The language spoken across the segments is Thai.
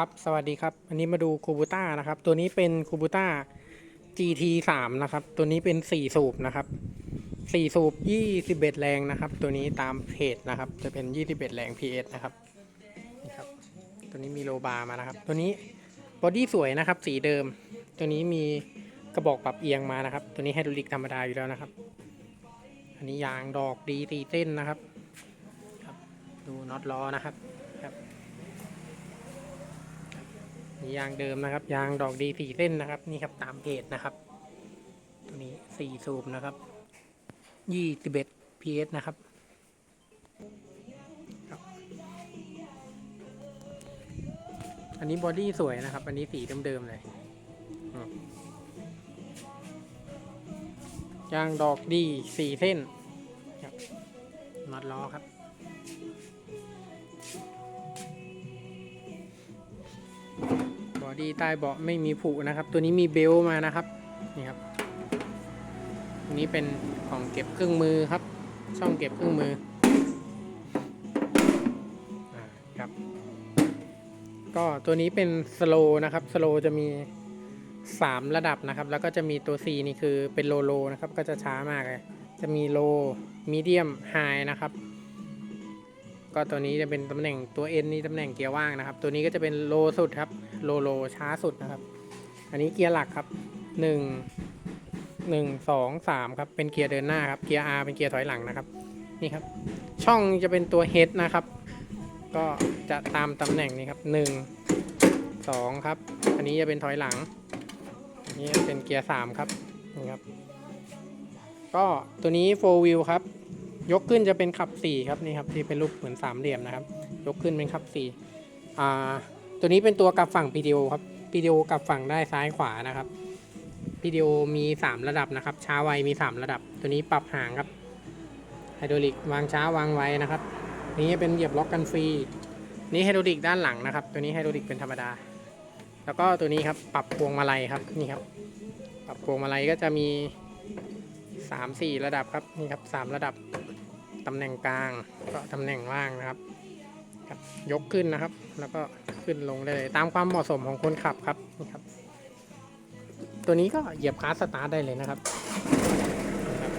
ครับ สวัสดีครับ อันนี้มาดูคูบูต้านะครับ ตัวนี้เป็นคูบูต้า GT 3นะครับ ตัวนี้เป็น4สูบนะครับ4สูบ21 แรงนะครับ ตัวนี้ตามเพจนะครับ จะเป็น 21 แรง PS นะครับนี่ครับ ตัวนี้มีโลบาร์มานะครับ ตัวนี้บอดี้สวยนะครับ สีเดิม ตัวนี้มีกระบอกปรับเอียงมานะครับ ตัวนี้ไฮดรอลิกธรรมดาอยู่แล้วนะครับ อันนี้ยางดอกดีตีเส้นนะครับ ดูน็อตล้อนะครับครับ นี่ยางเดิมนะครับ ยางดอกดีสี่เส้นนะครับ นี่ครับตามเพจนะครับตัวนี้สี่สูบนะครับยี่สิบเอ็ดพีเอสนะครับอันนี้บอดี้สวยนะครับ อันนี้สีเดิมๆเลยยางดอกดีสี่เส้นครับน็อตล้อครับ ดีใต้เบาะไม่มีผุนะครับ ตัวนี้มีเบลต์มานะครับนี่ครับนนี้เป็นของเก็บเครื่องมือครับ ช่องเก็บเครื่องมืออ่าครับ ก็ตัวนี้เป็นสโลนะครับสโลจะมี 3 ระดับนะครับ แล้วก็จะมีตัว C นี่คือเป็นโลโลนะครับ ก็จะช้ามากเลย จะมีโลมีเดียมไฮนะครับ ก็ตัวนี้จะเป็นตำแหน่งตัว N นี่ตำแหน่งเกียร์ว่างนะครับ ตัวนี้ก็จะเป็นโลสุดครับ โลโลช้าสุดนะครับ อันนี้เกียร์หลักครับหนึ่งหนึ่งสองสามครับ เป็นเกียร์เดินหน้าครับ เกียร์ R เป็นเกียร์ถอยหลังนะครับ นี่ครับ ช่องจะเป็นตัว H นะครับ ก็จะตามตำแหน่งนี้ครับหนึ่งสองครับ อันนี้จะเป็นถอยหลัง อันนี้เป็นเกียร์สามครับ นี่ครับ ก็ตัวนี้ 4 wheel ครับ ยกขึ้นจะเป็นขับ4ครับนี่ครับที่เป็นรูปเหมือนสามเหลี่ยมนะครับ ยกขึ้นเป็นขับ4อ่าตัวนี้เป็นตัวกลับฝั่ง PDO ครับ PDO กลับฝั่งได้ซ้ายขวานะครับ PDO มี 3 ระดับนะครับช้าไวมี 3 ระดับ ตัวนี้ปรับห่างครับไฮดรอลิกวางช้าวางไวนะครับนี้เป็นเหยียบล็อกกันฟรีนี่ไฮดรอลิกด้านหลังนะครับ ตัวนี้ไฮดรอลิกเป็นธรรมดา แล้วก็ตัวนี้ครับปรับพวงมาลัยครับนี่ครับ ปรับพวงมาลัยก็จะมี 3-4 ระดับครับนี่ครับสามระดับ ตำแหน่งกลางก็ตำแหน่งว่างนะครับ ยกขึ้นนะครับ แล้วก็ขึ้นลงได้เลยตามความเหมาะสมของคนขับครับนี่ครับ ตัวนี้ก็เหยียบคลัสสตาร์ทได้เลยนะครับนะครับ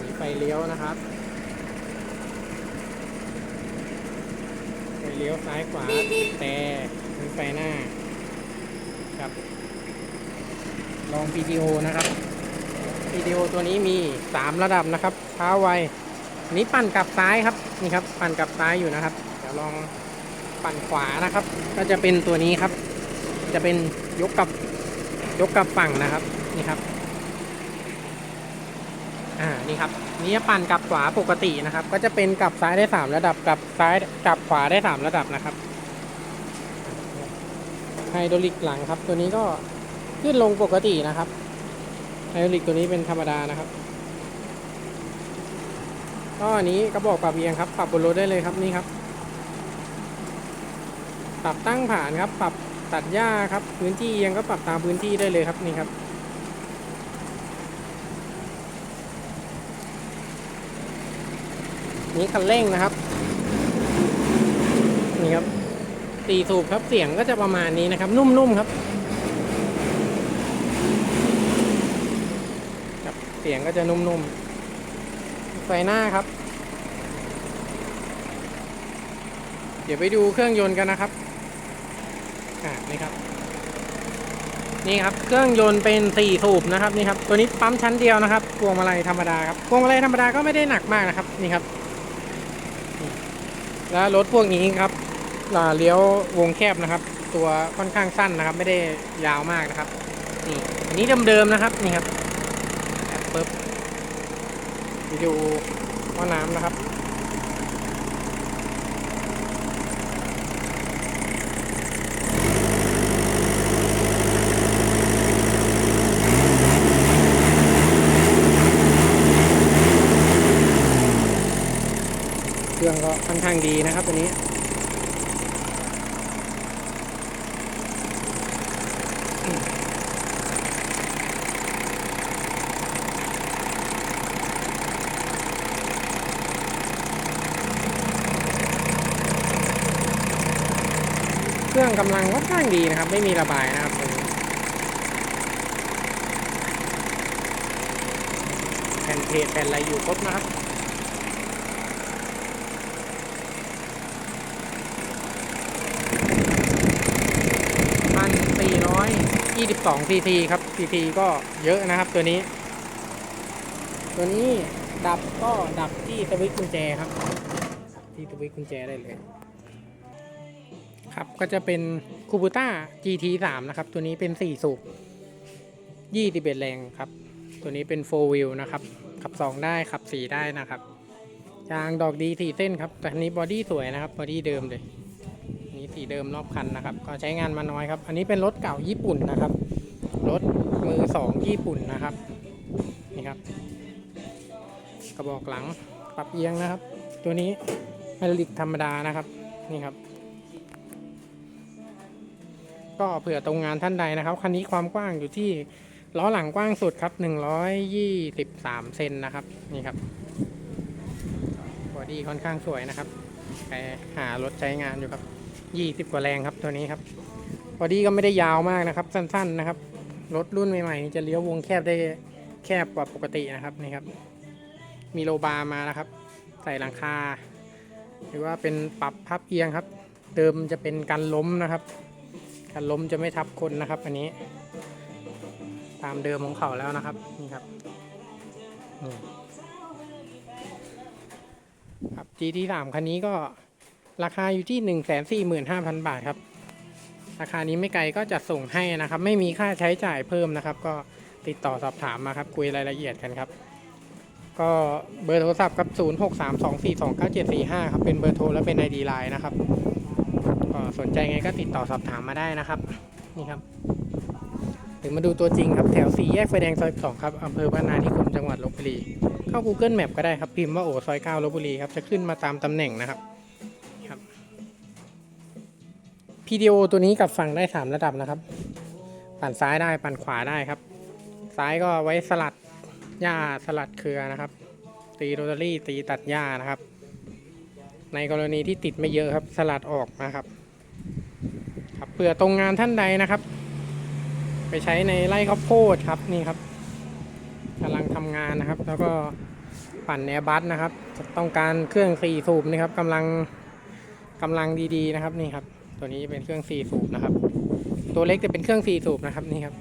มีไฟเลี้ยวนะครับไฟเลี้ยวซ้ายขวาแต่มีไฟหน้าครับลอง PTO นะครับ PTO ตัวนี้มี 3 ระดับนะครับช้าไวนนี้ปั่นกลับซ้ายครับนี่ครับปั่นกลับซ้ายอยู่นะครับเดี๋ยวลองปั่นขวานะครับ ก็จะเป็นตัวนี้ครับ จะเป็นยกกับยกกับฝั่งนะครับนี่ครับอ่านี่ครับนี่จะปั่นกลับขวาปกตินะครับ ก็จะเป็นกลับซ้ายได้ 3 ระดับกลับซ้ายกลับขวาได้ 3 ระดับนะครับไฮดรอลิกหลังครับ ตัวนี้ก็ขึ้นลงปกตินะครับ ไฮดรอลิกตัวนี้เป็นธรรมดานะครับก็อันนี้กระบอกปรับเอียงครับ ปรับบนรถได้เลยครับนี่ครับ ปรับตั้งผ่านครับ ปรับตัดหญ้าครับ พื้นที่เอียงก็ปรับตามพื้นที่ได้เลยครับนี่ครับ นี่คันเร่งนะครับ นี่ครับตีสูบครับเสียงก็จะประมาณนี้นะครับ นุ่มๆครับ ครับเสียงก็จะนุ่มๆ ไฟหน้าครับ เดี๋ยวไปดูเครื่องยนต์กันนะครับอ่านี่ครับ นี่ครับ เครื่องยนต์เป็นสี่สูบนะครับนี่ครับ ตัวนี้ปั๊มชั้นเดียวนะครับพวงมาลัยธรรมดาครับพวงมาลัยธรรมดาก็ไม่ได้หนักมากนะครับ นี่ครับ แล้วรถพวกนี้ครับอ่าเลี้ยววงแคบนะครับ ตัวค่อนข้างสั้นนะครับ ไม่ได้ยาวมากนะครับนี่อันนี้เดิมๆนะครับ นี่ครับ แอบปึ๊บ อยู่ว่าน้ำนะครับเครื่องก็ค่อนข้างดีนะครับตัวนี้ ครื่องกำลังค่อนข้างดีนะครับ ไม่มีระบายนะครับตัวนี้แผ่นเพจแผ่นอะไรอยู่ครบนะครับพันสี่ร้อยยี่สิบสองซีทีครับซีทีก็เยอะนะครับตัวนี้ ตัวนี้ดับก็ดับที่สวิตช์กุญแจครับ ที่สวิตช์กุญแจได้เลย ครับก็จะเป็นคูบูต้า GT 3นะครับ ตัวนี้เป็น 4 สูบ21แรงครับ ตัวนี้เป็น 4 wheel นะครับ ขับ 2 ได้ ขับ 4 ได้นะครับยางดอกดีสีเส้นครับ แต่อันนี้บอดี้สวยนะครับ บอดี้เดิมเลยนี่สีเดิมรอบคันนะครับ ก็ใช้งานมาน้อยครับ อันนี้เป็นรถเก่าญี่ปุ่นนะครับ รถมือสองญี่ปุ่นนะครับ นี่ครับ กระบอกหลังปรับเอียงนะครับ ตัวนี้ไฮดรอลิกธรรมดานะครับ นี่ครับ ก็เผื่อตรงงานท่านใดนะครับ คันนี้ความกว้างอยู่ที่ล้อหลังกว้างสุดครับ 123 เซนนะครับ นี่ครับบอดี้ค่อนข้างสวยนะครับไปหารถใช้งานอยู่ครับ 20 กว่าแรงครับตัวนี้ครับบอดี้ก็ไม่ได้ยาวมากนะครับ สั้น ๆนะครับ รถรุ่นใหม่ๆจะเลี้ยววงแคบได้แคบกว่าปกตินะครับนี่ครับ มีโลบาร์มานะครับ ใส่หลังคา หรือว่าเป็นปรับพับเอียงครับ เดิมจะเป็นการล้มนะครับ กาล้มจะไม่ทับคนนะครับ อันนี้ ตามเดิมของเขาแล้วนะครับนี่ครับนี่ครับ GT 3คันนี้ก็ราคาอยู่ที่ 1 4 5 0 0 0 บาทครับ ราคานี้ไม่ไกลก็จะส่งให้นะครับ ไม่มีค่าใช้จ่ายเพิ่มนะครับ ก็ติดต่อสอบถามมาครับ คุยรายละเอียดกันครับ ก็เบอร์โทรศัพท์ครับ 0632429745 ครับ เป็นเบอร์โทรและเป็น ID Line นะครับ ก็สนใจไงก็ติดต่อสอบถามมาได้นะครับ นี่ครับถึงมาดูตัวจริงครับแถวสี่แยกไฟแดงซอยสองครับอำเภอบ้านนาที่คุมจังหวัดลบบุรี เข้า Google Map ก็ได้ครับ พิมพ์ว่าโอซอยเก้าลบบุรีครับ จะขึ้นมาตามตำแหน่งนะครับครับ PDO ตัวนี้กับฝั่งได้ 3 ระดับนะครับ ปั่นซ้ายได้ปั่นขวาได้ครับ ซ้ายก็ไว้สลัดหญ้าสลัดเครือนะครับ ตีโรตารี่ตีตัดหญ้านะครับ ในกรณีที่ติดไม่เยอะครับสลัดออกนะครับ ครับเผื่อตรงงานท่านใดนะครับ ไปใช้ในไร่ข้าวโพดครับนี่ครับกำลังทำงานนะครับ แล้วก็ปั่นแอร์บัสนะครับ ต้องการเครื่องสี่สูบนี่ครับกำลังกำลังดีๆนะครับนี่ครับ ตัวนี้เป็นเครื่องสี่สูบนะครับ ตัวเล็กจะเป็นเครื่องสี่สูบนะครับนี่ครับ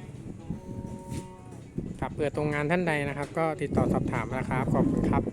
ครับเผื่อตรงงานท่านใดนะครับ ก็ติดต่อสอบถามนะครับขอบคุณครับ